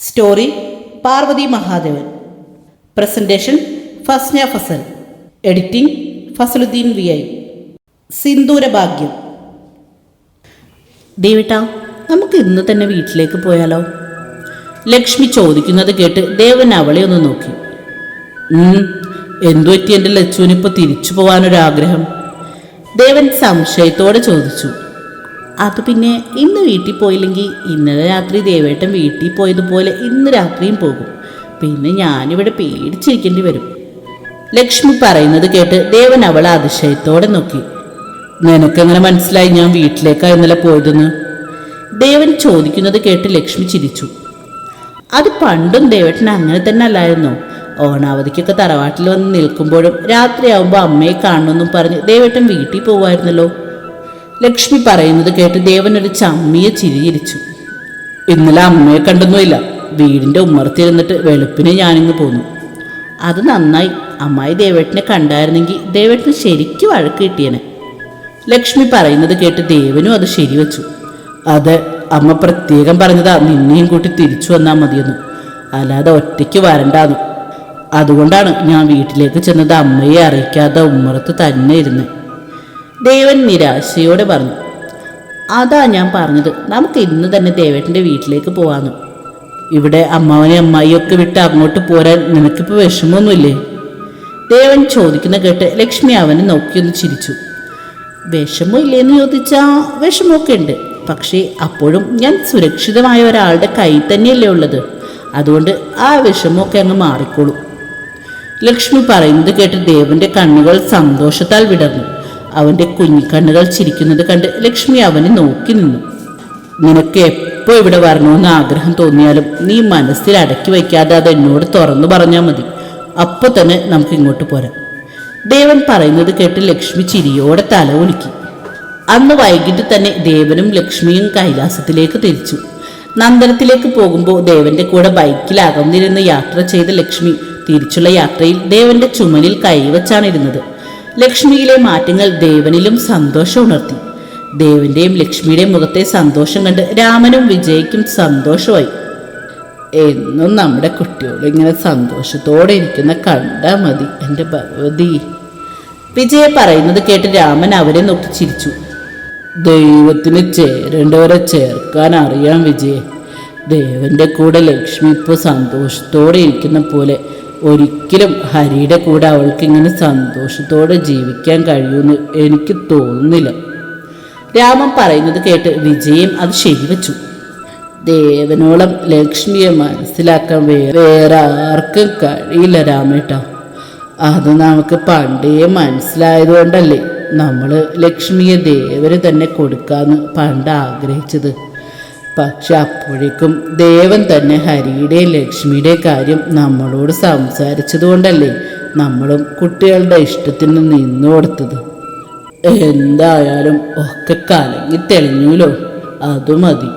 Story Parvathy Mahadevan. Presentation Fasna Fasal. Editing Fasaluddin V I. സിന്ദൂരഭാഗ്യം. ദേവിട്ട നമുക്ക് ഇന്ന് തന്നെ വീട്ടിലേക്ക് പോയാലോ? ലക്ഷ്മി ചോദിക്കുന്നത് കേട്ട് ദേവൻ അവളെ ഒന്ന് നോക്കി. എന്തു പറ്റി എന്റെ ലച്ചുവിനിപ്പോൾ തിരിച്ചു പോകാനൊരാഗ്രഹം ദേവൻ സംശയത്തോടെ ചോദിച്ചു. അത് പിന്നെ ഇന്ന് വീട്ടിൽ പോയില്ലെങ്കിൽ ഇന്നലെ രാത്രി ദേവേട്ടൻ വീട്ടിൽ പോയതുപോലെ ഇന്ന് രാത്രിയും പോകും. പിന്നെ ഞാനിവിടെ പേടിച്ചിരിക്കേണ്ടി വരും. ലക്ഷ്മി പറയുന്നത് കേട്ട് ദേവൻ അവളെ അതിശയത്തോടെ നോക്കി. നിനക്കെങ്ങനെ മനസ്സിലായി ഞാൻ വീട്ടിലേക്കാ ഇന്നലെ പോയതെന്ന്? ദേവൻ ചോദിക്കുന്നത് കേട്ട് ലക്ഷ്മി ചിരിച്ചു. അത് പണ്ടും ദേവേട്ടൻ അങ്ങനെ തന്നെ അല്ലായിരുന്നു ഓണാവധിക്കൊക്കെ തറവാട്ടിൽ വന്ന് നിൽക്കുമ്പോഴും രാത്രിയാവുമ്പോൾ അമ്മയെ കാണണമെന്നും പറഞ്ഞ് ദേവേട്ടൻ വീട്ടിൽ പോവായിരുന്നല്ലോ. ലക്ഷ്മി പറയുന്നത് കേട്ട് ദേവൻ ഒരു ചമ്മിയെ ചിരിയിരിച്ചു. ഇന്നലെ അമ്മയെ കണ്ടൊന്നുമില്ല. വീടിന്റെ ഉമ്മർത്തിരുന്നിട്ട് വെളുപ്പിനെ ഞാനിങ്ങ് പോന്നു. അത് നന്നായി. അമ്മായി ദേവേട്ടനെ കണ്ടായിരുന്നെങ്കിൽ ദേവേട്ടന് ശരിക്കും വഴക്ക് കിട്ടിയനെ. ലക്ഷ്മി പറയുന്നത് കേട്ട് ദേവനും അത് ശരിവെച്ചു. അത് അമ്മ പ്രത്യേകം പറഞ്ഞതാ നിന്നെയും കൂട്ടി തിരിച്ചു വന്നാൽ മതിയെന്നു. അല്ലാതെ ഒറ്റയ്ക്ക് വരണ്ടാന്നു. അതുകൊണ്ടാണ് ഞാൻ വീട്ടിലേക്ക് ചെന്നത് അമ്മയെ അറിയിക്കാതെ ഉമ്മറത്ത് തന്നെ ഇരുന്നേ. ദേവൻ നിരാശയോടെ പറഞ്ഞു അതാ ഞാൻ പറഞ്ഞത്. നമുക്ക് ഇന്ന് തന്നെ ദേവേട്ടന്റെ വീട്ടിലേക്ക് പോവാന്ന്. ഇവിടെ അമ്മാവനെ അമ്മായിയൊക്കെ വിട്ട് അങ്ങോട്ട് പോരാൻ നിനക്കിപ്പോൾ വിഷമമൊന്നുമില്ലേ? ദേവൻ ചോദിക്കുന്ന കേട്ട് ലക്ഷ്മി അവനെ നോക്കിയൊന്ന് ചിരിച്ചു. വിഷമം ഇല്ലേന്ന് ചോദിച്ചാൽ വിഷമമൊക്കെ ഉണ്ട്. പക്ഷേ അപ്പോഴും ഞാൻ സുരക്ഷിതമായ ഒരാളുടെ കൈ തന്നെയല്ലേ ഉള്ളത്. അതുകൊണ്ട് ആ വിഷമമൊക്കെ അങ്ങ് മാറിക്കോളും. ലക്ഷ്മി പറയുന്നത് കേട്ട് ദേവന്റെ കണ്ണുകൾ സന്തോഷത്താൽ വിടർന്നു. അവന്റെ കുഞ്ഞിക്കണ്ണുകൾ ചിരിക്കുന്നത് കണ്ട് ലക്ഷ്മി അവനെ നോക്കി നിന്നു. നിനക്ക് എപ്പോ ഇവിടെ വരണമെന്ന് ആഗ്രഹം തോന്നിയാലും നീ മനസ്സിൽ അടക്കി വയ്ക്കാതെ അത് എന്നോട് തുറന്നു പറഞ്ഞാൽ മതി. അപ്പോൾ തന്നെ നമുക്ക് ഇങ്ങോട്ട് പോരാം. ദേവൻ പറയുന്നത് കേട്ട് ലക്ഷ്മി ചിരിയോടെ തല ഒലുക്കി അന്ന് വൈകിട്ട് തന്നെ ദേവനും ലക്ഷ്മിയും കൈലാസത്തിലേക്ക് തിരിച്ചു. നന്ദനത്തിലേക്ക് പോകുമ്പോൾ ദേവന്റെ കൂടെ ബൈക്കിൽ അകന്നിരുന്ന് യാത്ര ചെയ്ത ലക്ഷ്മി തിരിച്ചുള്ള യാത്രയിൽ ദേവന്റെ ചുമലിൽ കൈവച്ചാണ് ഇരുന്നത് ലക്ഷ്മിയിലെ മാറ്റങ്ങൾ ദേവനിലും സന്തോഷം ഉണർത്തി. ദേവന്റെയും ലക്ഷ്മിയുടെയും മുഖത്തെ സന്തോഷം കണ്ട് രാമനും വിജയ്ക്കും സന്തോഷമായി. എന്നും നമ്മുടെ കുട്ടികൾ ഇങ്ങനെ സന്തോഷത്തോടെ ഇരിക്കുന്ന കണ്ടാ മതി എന്റെ ഭഗവതി. വിജയ പറയുന്നത് കേട്ട് രാമൻ അവരെ നോക്കി ചിരിച്ചു. ദൈവത്തിന് ചേരേണ്ടവരെ ചേർക്കാൻ അറിയാം വിജയ. ദേവന്റെ കൂടെ ലക്ഷ്മി ഇപ്പോൾ സന്തോഷത്തോടെ ഇരിക്കുന്ന പോലെ ഒരിക്കലും ഹരിയുടെ കൂടെ അവൾക്ക് ഇങ്ങനെ സന്തോഷത്തോടെ ജീവിക്കാൻ കഴിയുമെന്ന് എനിക്ക് തോന്നുന്നില്ല. രാമൻ പറയുന്നത് കേട്ട് വിജയം അത് ശരിവച്ചു. ദേവനോളം ലക്ഷ്മിയെ മനസ്സിലാക്കാൻ വേറെ ആർക്കും കഴിയില്ല രാമേട്ട. അത് നമുക്ക് പണ്ടേ മനസ്സിലായതുകൊണ്ടല്ലേ നമ്മൾ ലക്ഷ്മിയെ ദേവന് തന്നെ കൊടുക്കാമെന്ന് പണ്ട് ആഗ്രഹിച്ചത്. പക്ഷെ അപ്പോഴേക്കും ദേവൻ തന്നെ ഹരിയുടെ ലക്ഷ്മിയുടെ കാര്യം നമ്മളോട് സംസാരിച്ചതുകൊണ്ടല്ലേ നമ്മളും കുട്ടികളുടെ ഇഷ്ടത്തിന് നിന്നു കൊടുത്തത്. എന്തായാലും ഒക്കെ കലങ്ങി തെളിഞ്ഞൂലോ? അത് മതി.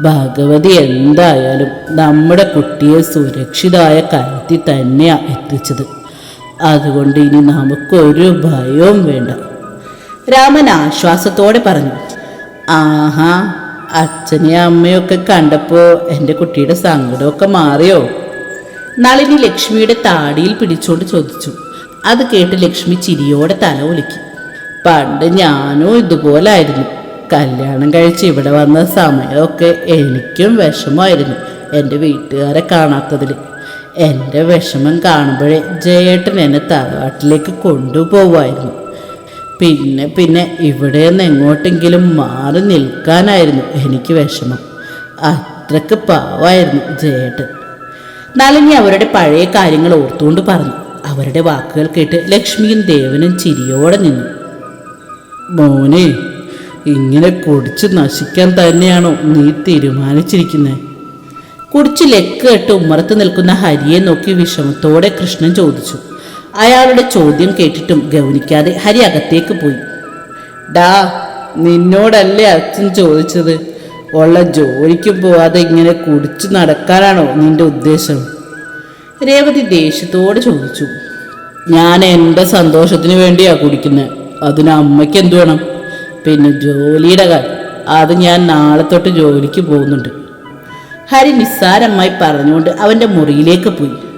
ഭഗവതി എന്തായാലും നമ്മുടെ കുട്ടിയെ സുരക്ഷിതമായ കരുത്തി തന്നെയാണ് എത്തിച്ചത്. അതുകൊണ്ട് ഇനി നമുക്കൊരു ഭയവും വേണ്ട. രാമൻ ആശ്വാസത്തോടെ പറഞ്ഞു. ആഹാ അച്ഛനെയും അമ്മയൊക്കെ കണ്ടപ്പോൾ എന്റെ കുട്ടിയുടെ സങ്കടമൊക്കെ മാറിയോ? നളിനി ലക്ഷ്മിയുടെ താടിയിൽ പിടിച്ചുകൊണ്ട് ചോദിച്ചു. അത് കേട്ട് ലക്ഷ്മി ചിരിയോടെ തല ഒലുക്കി പണ്ട് ഞാനും ഇതുപോലായിരുന്നു. കല്യാണം കഴിച്ച് ഇവിടെ വന്ന സമയമൊക്കെ എനിക്കും വിഷമമായിരുന്നു എന്റെ വീട്ടുകാരെ കാണാത്തതിൽ എന്റെ വിഷമം കാണുമ്പോഴേ ജയേട്ടൻ എന്നെ തറവാട്ടിലേക്ക് കൊണ്ടുപോകുമായിരുന്നു പിന്നെ പിന്നെ ഇവിടെ നിന്ന് എങ്ങോട്ടെങ്കിലും മാറി നിൽക്കാനായിരുന്നു എനിക്ക് വിഷമം. അത്രയ്ക്ക് പാവായിരുന്നു ജേട്ടൻ നളിനി അവരുടെ പഴയ കാര്യങ്ങൾ ഓർത്തുകൊണ്ട് പറഞ്ഞു. അവരുടെ വാക്കുകൾ കേട്ട് ലക്ഷ്മിയും ദേവനും ചിരിയോടെ നിന്നു. മോനെ ഇങ്ങനെ കുടിച്ച് നശിക്കാൻ തന്നെയാണോ നീ തീരുമാനിച്ചിരിക്കുന്നത് കുടിച്ച് ലെക്ക് കെട്ട് ഉമ്മറത്ത് നിൽക്കുന്ന ഹരിയെ നോക്കി വിഷമത്തോടെ കൃഷ്ണൻ ചോദിച്ചു. അയാളുടെ ചോദ്യം കേട്ടിട്ടും ഗൗനിക്കാതെ ഹരി അകത്തേക്ക് പോയി. ഡാ നിന്നോടല്ലേ അച്ഛൻ ചോദിച്ചത്? ഉള്ള ജോലിക്ക് പോവാതെ ഇങ്ങനെ കുടിച്ചു നടക്കാനാണോ നിന്റെ ഉദ്ദേശം? രേവതി ദേഷ്യത്തോടെ ചോദിച്ചു. ഞാൻ എന്റെ സന്തോഷത്തിന് വേണ്ടിയാ കുടിക്കുന്നത് അതിന് അമ്മയ്ക്ക് എന്തു വേണം? പിന്നെ ജോലിയുടെ കാര്യം. അത് ഞാൻ നാളെ തൊട്ട് ജോലിക്ക് പോകുന്നുണ്ട്. ഹരി നിസ്സാരമായി പറഞ്ഞുകൊണ്ട് അവന്റെ മുറിയിലേക്ക് പോയി.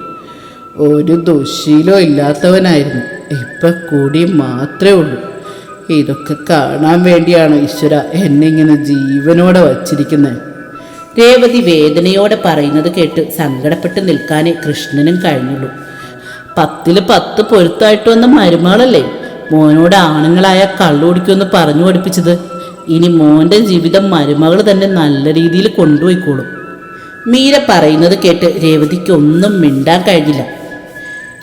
ഒരു ദുശീലോ ഇല്ലാത്തവനായിരുന്നു. ഇപ്പൊ കൂടി മാത്രമേ ഉള്ളൂ. ഇതൊക്കെ കാണാൻ വേണ്ടിയാണ് ഈശ്വര എന്നെ ഇങ്ങനെ ജീവനോടെ വച്ചിരിക്കുന്നത്. രേവതി വേദനയോടെ പറയുന്നത് കേട്ട് സങ്കടപ്പെട്ട് നിൽക്കാനേ കൃഷ്ണനും കഴിഞ്ഞുള്ളൂ. പത്തിൽ പത്ത് പൊരുത്തായിട്ട് വന്ന മരുമകളല്ലേ? മോനോട് ആണുങ്ങളായ കള്ളു കുടിക്കുമെന്ന് പറഞ്ഞു പഠിപ്പിച്ചത്. ഇനി മോന്റെ ജീവിതം മരുമകൾ തന്നെ നല്ല രീതിയിൽ കൊണ്ടുപോയിക്കോളും. മീര പറയുന്നത് കേട്ട് രേവതിക്ക് ഒന്നും മിണ്ടാൻ കഴിഞ്ഞില്ല.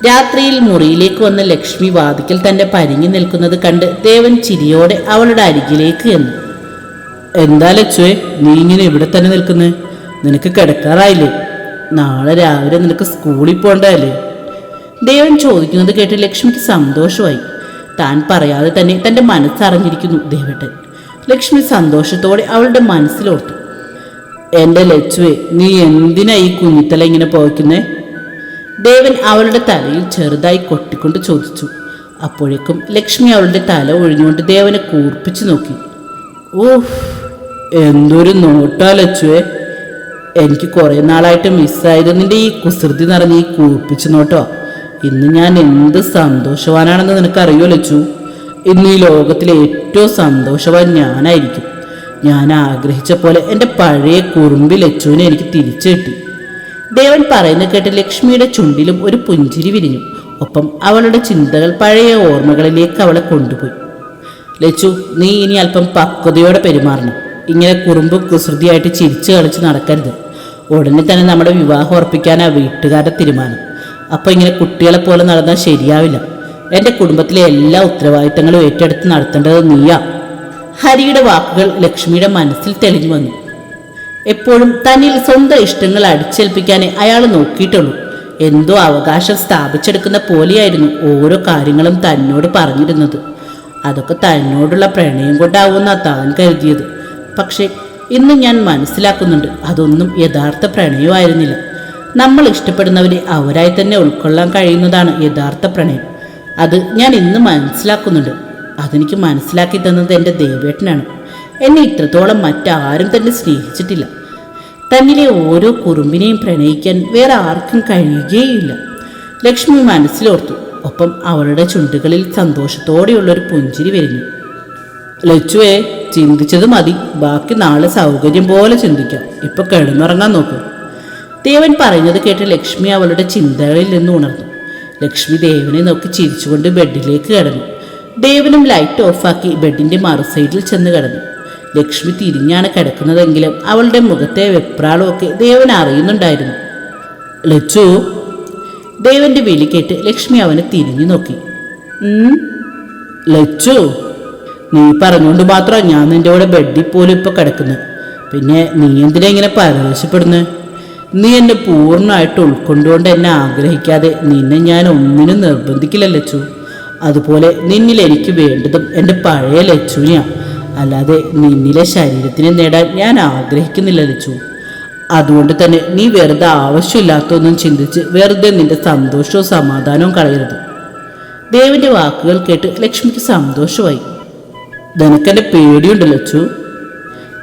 രാത്രിയിൽ മുറിയിലേക്ക് വന്ന ലക്ഷ്മി വാതിക്കൽ തന്റെ പരിങ്ങി നിൽക്കുന്നത് കണ്ട് ദേവൻ ചിരിയോടെ അവളുടെ അരികിലേക്ക് ചെന്നു. എന്താ ലക്ഷ്മേ നീ ഇങ്ങനെ ഇവിടെ തന്നെ നിൽക്കുന്നേ? നിനക്ക് കിടക്കാറായില്ലേ? നാളെ രാവിലെ നിനക്ക് സ്കൂളിൽ പോണ്ടല്ലേ ദേവൻ ചോദിക്കുന്നത് കേട്ട് ലക്ഷ്മിക്ക് സന്തോഷമായി. താൻ പറയാതെ തന്നെ തന്റെ മനസ്സറിഞ്ഞിരിക്കുന്നു ദേവട്ടൻ. ലക്ഷ്മി സന്തോഷത്തോടെ അവളുടെ മനസ്സിലോർത്തു. എന്റെ ലക്ഷ്മി നീ എന്തിനാ ഈ കുഞ്ഞിത്തല ഇങ്ങനെ പോയിക്കുന്നേ? ദേവൻ അവളുടെ തലയിൽ ചെറുതായി കൊട്ടിക്കൊണ്ട് ചോദിച്ചു. അപ്പോഴേക്കും ലക്ഷ്മി അവളുടെ തല ഒഴിഞ്ഞുകൊണ്ട് ദേവനെ കൂർപ്പിച്ചു നോക്കി. ഓഹ് എന്തൊരു നോട്ടാ ലച്ചുവേ എനിക്ക് കുറെ നാളായിട്ട് മിസ്സായത് നിന്റെ ഈ കുസൃതി നിറഞ്ഞ ഈ കൂർപ്പിച്ചു നോട്ടോ. ഇന്ന് ഞാൻ എന്ത് സന്തോഷവാനാണെന്ന് നിനക്കറിയോ ലച്ചു? ഇന്ന് ഈ ലോകത്തിലെ ഏറ്റവും സന്തോഷവാൻ ഞാനായിരിക്കും. ഞാൻ ആഗ്രഹിച്ച പോലെ എന്റെ പഴയ കുറുമ്പി ലച്ചുവിനെ എനിക്ക് തിരിച്ചു കിട്ടി. ദേവൻ പറയുന്നത് കേട്ട് ലക്ഷ്മിയുടെ ചുണ്ടിലും ഒരു പുഞ്ചിരി വിരിഞ്ഞു. ഒപ്പം അവളുടെ ചിന്തകൾ പഴയ ഓർമ്മകളിലേക്ക് അവളെ കൊണ്ടുപോയി. ലച്ചു നീ ഇനി അല്പം പക്വതയോടെ പെരുമാറണം. ഇങ്ങനെ കുറുമ്പ് കുസൃതിയായിട്ട് ചിരിച്ചു കളിച്ച് നടക്കരുത്. ഉടനെ തന്നെ നമ്മുടെ വിവാഹം ഉറപ്പിക്കാനാ വീട്ടുകാരുടെ തീരുമാനം. അപ്പോൾ ഇങ്ങനെ കുട്ടികളെ പോലെ നടന്നാൽ ശരിയാവില്ല. എന്റെ കുടുംബത്തിലെ എല്ലാ ഉത്തരവാദിത്തങ്ങളും ഏറ്റെടുത്ത് നടത്തേണ്ടത് നീയാ. ഹരിയുടെ വാക്കുകൾ ലക്ഷ്മിയുടെ മനസ്സിൽ തെളിഞ്ഞു വന്നു. എപ്പോഴും തന്നിൽ സ്വന്തം ഇഷ്ടങ്ങൾ അടിച്ചേൽപ്പിക്കാനേ അയാൾ നോക്കിയിട്ടുള്ളൂ. എന്തോ അവകാശം സ്ഥാപിച്ചെടുക്കുന്ന പോലെയായിരുന്നു ഓരോ കാര്യങ്ങളും തന്നോട് പറഞ്ഞിരുന്നത്. അതൊക്കെ തന്നോടുള്ള പ്രണയം കൊണ്ടാവുമെന്നാ താൻ കരുതിയത്. പക്ഷേ ഇന്ന് ഞാൻ മനസ്സിലാക്കുന്നുണ്ട് അതൊന്നും യഥാർത്ഥ പ്രണയമായിരുന്നില്ല നമ്മൾ ഇഷ്ടപ്പെടുന്നവരെ അവരായി തന്നെ ഉൾക്കൊള്ളാൻ കഴിയുന്നതാണ് യഥാർത്ഥ പ്രണയം. അത് ഞാൻ ഇന്ന് മനസ്സിലാക്കുന്നുണ്ട്. അതെനിക്ക് മനസ്സിലാക്കി തന്നത് എന്റെ ദേവേട്ടനാണ്. എന്നെ ഇത്രത്തോളം മറ്റാരും തന്നെ സ്നേഹിച്ചിട്ടില്ല. തന്നിലെ ഓരോ കുറുമ്പിനെയും പ്രണയിക്കാൻ വേറെ ആർക്കും കഴിയുകയില്ല. ലക്ഷ്മി മനസ്സിലോർത്തു. ഒപ്പം അവളുടെ ചുണ്ടുകളിൽ സന്തോഷത്തോടെയുള്ളൊരു പുഞ്ചിരി വരുന്നു ലച്ചുവേ ചിന്തിച്ചത് മതി. ബാക്കി നാളെ സൗകര്യം പോലെ ചിന്തിക്കാം. ഇപ്പൊ കിടന്നുറങ്ങാൻ നോക്കൂ. ദേവൻ പറയുന്നത് കേട്ട് ലക്ഷ്മി അവളുടെ ചിന്തകളിൽ നിന്ന് ഉണർന്നു. ലക്ഷ്മി ദേവനെ നോക്കി ചിരിച്ചുകൊണ്ട് ബെഡിലേക്ക് കിടന്നു. ദേവനും ലൈറ്റ് ഓഫാക്കി ബെഡിന്റെ മറുസൈഡിൽ ചെന്ന് കിടന്നു. ലക്ഷ്മി തിരിഞ്ഞാണ് കിടക്കുന്നതെങ്കിലും അവളുടെ മുഖത്തെ വെപ്രാളമൊക്കെ ദേവൻ അറിയുന്നുണ്ടായിരുന്നു. ലച്ചു ദേവന്റെ വിളി കേട്ട് ലക്ഷ്മി അവനെ തിരിഞ്ഞു നോക്കി. "ഉം, ലച്ചു നീ പറഞ്ഞുകൊണ്ട് മാത്രം ഞാൻ നിന്റെ കൂടെ ബെഡിൽ പോലും ഇപ്പൊ കിടക്കുന്നത് പിന്നെ നീ എന്തിനാ ഇങ്ങനെ പരവശപ്പെടുന്നത് നീ എന്നെ പൂർണമായിട്ട് ഉൾക്കൊണ്ടുകൊണ്ട് എന്നെ ആഗ്രഹിക്കാതെ നിന്നെ ഞാൻ ഒന്നിനും നിർബന്ധിക്കില്ല ലച്ചു. അതുപോലെ നിന്നിൽ എനിക്ക് വേണ്ടതും എന്റെ പഴയ ലച്ചുവിനെയാ. അല്ലാതെ നിന്നിലെ ശരീരത്തിനെ നേടാൻ ഞാൻ ആഗ്രഹിക്കുന്നില്ല ലച്ചു. അതുകൊണ്ട് തന്നെ നീ വെറുതെ ആവശ്യമില്ലാത്തൊന്നും ചിന്തിച്ച് വെറുതെ നിന്റെ സന്തോഷവും സമാധാനവും കളയരുത്. ദേവിന്റെ വാക്കുകൾ കേട്ട് ലക്ഷ്മിക്ക് സന്തോഷമായി. ധനക്കന്റെ പേടിയുണ്ട് ലച്ചു.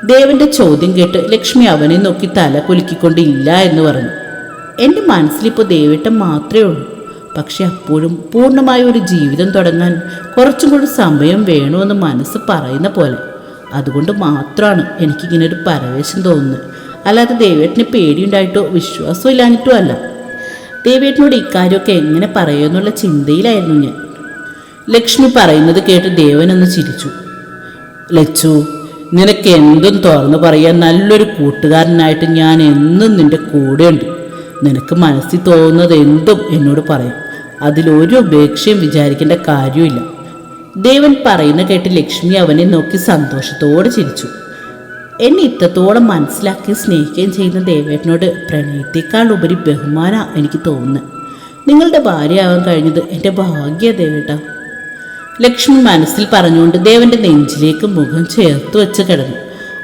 ദേവന്റെ ചോദ്യം കേട്ട് ലക്ഷ്മി അവനെ നോക്കി തല കുലുക്കിക്കൊണ്ട് ഇല്ല എന്ന് പറഞ്ഞു. എന്റെ മനസ്സിലിപ്പോൾ ദേവേട്ടൻ മാത്രമേ ഉള്ളൂ. പക്ഷെ അപ്പോഴും പൂർണമായ ഒരു ജീവിതം തുടങ്ങാൻ കുറച്ചും കൂടി സമയം വേണമെന്ന് മനസ്സ് പറയുന്ന പോലെ. അതുകൊണ്ട് മാത്രമാണ് എനിക്കിങ്ങനെ ഒരു പരവേശം തോന്നുന്നത്. അല്ലാതെ ദേവേട്ടന് പേടിയുണ്ടായിട്ടോ? വിശ്വാസം ഇല്ലാഞ്ഞിട്ടോ അല്ല. ദേവേട്ടനോട് ഇക്കാര്യമൊക്കെ എങ്ങനെ പറയുമെന്നുള്ള ചിന്തയിലായിരുന്നു ഞാൻ. ലക്ഷ്മി പറയുന്നത് കേട്ട് ദേവൻ ഒന്ന് ചിരിച്ചു. ലച്ചു നിനക്ക് എന്തും തുറന്നു പറയാൻ നല്ലൊരു കൂട്ടുകാരനായിട്ട് ഞാൻ എന്നും നിന്റെ കൂടെയുണ്ട്. നിനക്ക് മനസ്സിൽ തോന്നുന്നത് എന്തും എന്നോട് പറയാം. അതിലൊരു ഉപേക്ഷയും വിചാരിക്കേണ്ട കാര്യമില്ല ദേവൻ പറയുന്ന കേട്ട് ലക്ഷ്മി അവനെ നോക്കി സന്തോഷത്തോടെ ചിരിച്ചു. എന്നെ ഇത്രത്തോളം മനസ്സിലാക്കി സ്നേഹിക്കുകയും ചെയ്യുന്ന ദേവേട്ടനോട് പ്രണയത്തെക്കാൾ ഉപരി ബഹുമാന എനിക്ക് തോന്നുന്നത്. നിങ്ങളുടെ ഭാര്യയാവാൻ കഴിഞ്ഞത് എന്റെ ഭാഗ്യ ദേവേട്ട. ലക്ഷ്മി മനസ്സിൽ പറഞ്ഞുകൊണ്ട് ദേവന്റെ നെഞ്ചിലേക്ക് മുഖം ചേർത്ത് വെച്ച് കിടന്നു.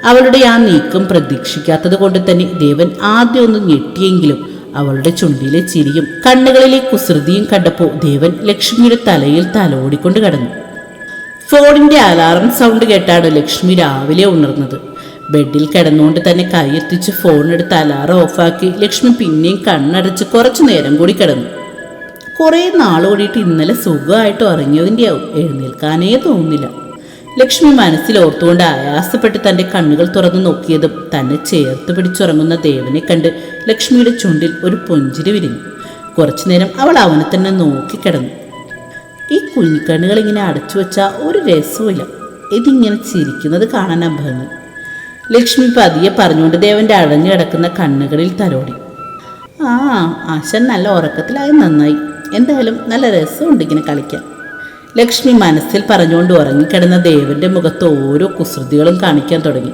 അവളുടെ ആ നീക്കം പ്രതീക്ഷിക്കാത്തത് കൊണ്ട് തന്നെ ദേവൻ ആദ്യം ഞെട്ടിയെങ്കിലും അവളുടെ ചുണ്ടിലെ ചിരിയും കണ്ണുകളിലെ കുസൃതിയും കണ്ടപ്പോൾ ദേവൻ ലക്ഷ്മിയുടെ തലയിൽ തലോടിക്കൊണ്ട് കടന്നു. ഫോണിന്റെ അലാറം സൗണ്ട് കേട്ടാണ് ലക്ഷ്മി രാവിലെ ഉണർന്നത്. ബെഡിൽ കിടന്നുകൊണ്ട് തന്നെ കൈയെത്തിച്ച് ഫോൺ എടുത്ത് അലാറം ഓഫാക്കി ലക്ഷ്മി പിന്നെയും കണ്ണടച്ച് കുറച്ചു നേരം കൂടി കിടന്നു. കുറേ നാൾ കൂടിയിട്ട് ഇന്നലെ സുഖമായിട്ട് ഉറങ്ങിയതിന്റെ ആവും എഴുന്നേൽക്കാനേ തോന്നുന്നില്ല ലക്ഷ്മി മനസ്സിൽ ഓർത്തുകൊണ്ട് ആയാസപ്പെട്ട് തന്റെ കണ്ണുകൾ തുറന്നു നോക്കിയതും തന്നെ ചേർത്ത് പിടിച്ചുറങ്ങുന്ന ദേവനെ കണ്ട് ലക്ഷ്മിയുടെ ചുണ്ടിൽ ഒരു പുഞ്ചിരി വിരിഞ്ഞു. കുറച്ചു നേരം അവൾ അവനെ തന്നെ നോക്കിക്കിടന്നു ഈ കുഞ്ഞിക്കണ്ണുകൾ ഇങ്ങനെ അടച്ചു വെച്ചാൽ ഒരു രസവുമില്ല. ഇതിങ്ങനെ ചിരിക്കുന്നത് കാണാൻ ഭംഗി. ലക്ഷ്മി പതിയെ പറഞ്ഞുകൊണ്ട് ദേവന്റെ അടഞ്ഞു കിടക്കുന്ന കണ്ണുകളിൽ തലോടി. ആ ആശൻ നല്ല ഉറക്കത്തിലായി നന്നായി. എന്തായാലും നല്ല രസമുണ്ട് ഇങ്ങനെ കളിക്കാൻ. ലക്ഷ്മി മനസ്സിൽ പറഞ്ഞുകൊണ്ട് ഉറങ്ങിക്കിടന്ന ദേവന്റെ മുഖത്ത് ഓരോ കുസൃതികളും കാണിക്കാൻ തുടങ്ങി.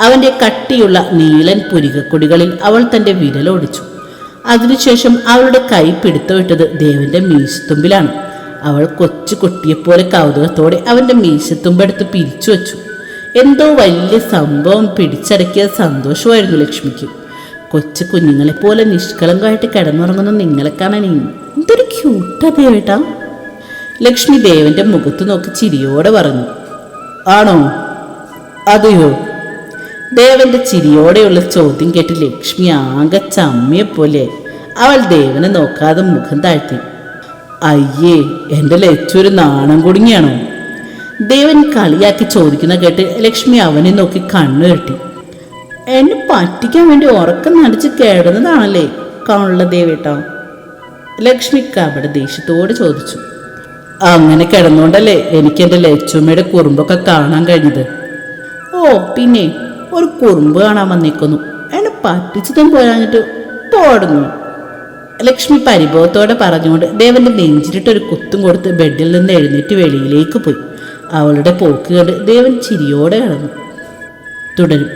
അവന്റെ കട്ടിയുള്ള നീളൻ പുരികക്കൊടികളിൽ അവൾ തന്റെ വിരലോടിച്ചു അതിനുശേഷം അവളുടെ കൈ പിടുത്തമിട്ടത് ദേവന്റെ മീശത്തുമ്പിലാണ്. അവൾ കൊച്ചു കുട്ടിയെപ്പോലെ കൗതുകത്തോടെ അവന്റെ മീശത്തുമ്പെടുത്ത് പിരിച്ചു വച്ചു. എന്തോ വലിയ സംഭവം പിടിച്ചടക്കിയ സന്തോഷമായിരുന്നു ലക്ഷ്മിക്ക്. കൊച്ചു കുഞ്ഞുങ്ങളെപ്പോലെ നിഷ്കളങ്കമായിട്ട് കിടന്നുറങ്ങുന്ന നിങ്ങളെ കാണാൻ എന്തൊരു ക്യൂട്ടാ ദേവേട്ടാ ലക്ഷ്മി ദേവന്റെ മുഖത്ത് നോക്കി ചിരിയോടെ പറഞ്ഞു ആണോ? അതെയോ? ദേവന്റെ ചിരിയോടെയുള്ള ചോദ്യം കേട്ട് ലക്ഷ്മി ആകെ ചമ്മിയെപ്പോലെ അവൾ ദേവനെ നോക്കാതെ മുഖം താഴ്ത്തി അയ്യേ എന്റെ ലച്ചൊരു നാണം കുടുങ്ങിയാണോ? ദേവൻ കളിയാക്കി ചോദിക്കുന്ന കേട്ട് ലക്ഷ്മി അവനെ നോക്കി കണ്ണു കെട്ടി എന്നെ പറ്റിക്കാൻ വേണ്ടി ഉറക്കം നടിച്ച് കേടുന്നതാണല്ലേ? കാണുള്ള ദേവേട്ടോ. ലക്ഷ്മി അവിടെ ദേഷ്യത്തോട് ചോദിച്ചു അങ്ങനെ കിടന്നുകൊണ്ടല്ലേ എനിക്ക് എന്റെ ലച്ചുമ്മയുടെ കുറുമ്പൊക്കെ കാണാൻ കഴിഞ്ഞത്? ഓ പിന്നെ ഒരു കുറുമ്പ് കാണാൻ വന്നേക്കുന്നു എന്നെ പറ്റിച്ചതും പോരാഞ്ഞിട്ട് പോടുന്നു. ലക്ഷ്മി പരിഭവത്തോടെ പറഞ്ഞുകൊണ്ട് ദേവന്റെ നെഞ്ചിലിട്ട് ഒരു കുത്തും കൊടുത്ത് ബെഡിൽ നിന്ന് എഴുന്നേറ്റ് വെളിയിലേക്ക് പോയി. അവളുടെ പോക്ക് കണ്ട് ദേവൻ ചിരിയോടെ കിടന്നു. തുടരും.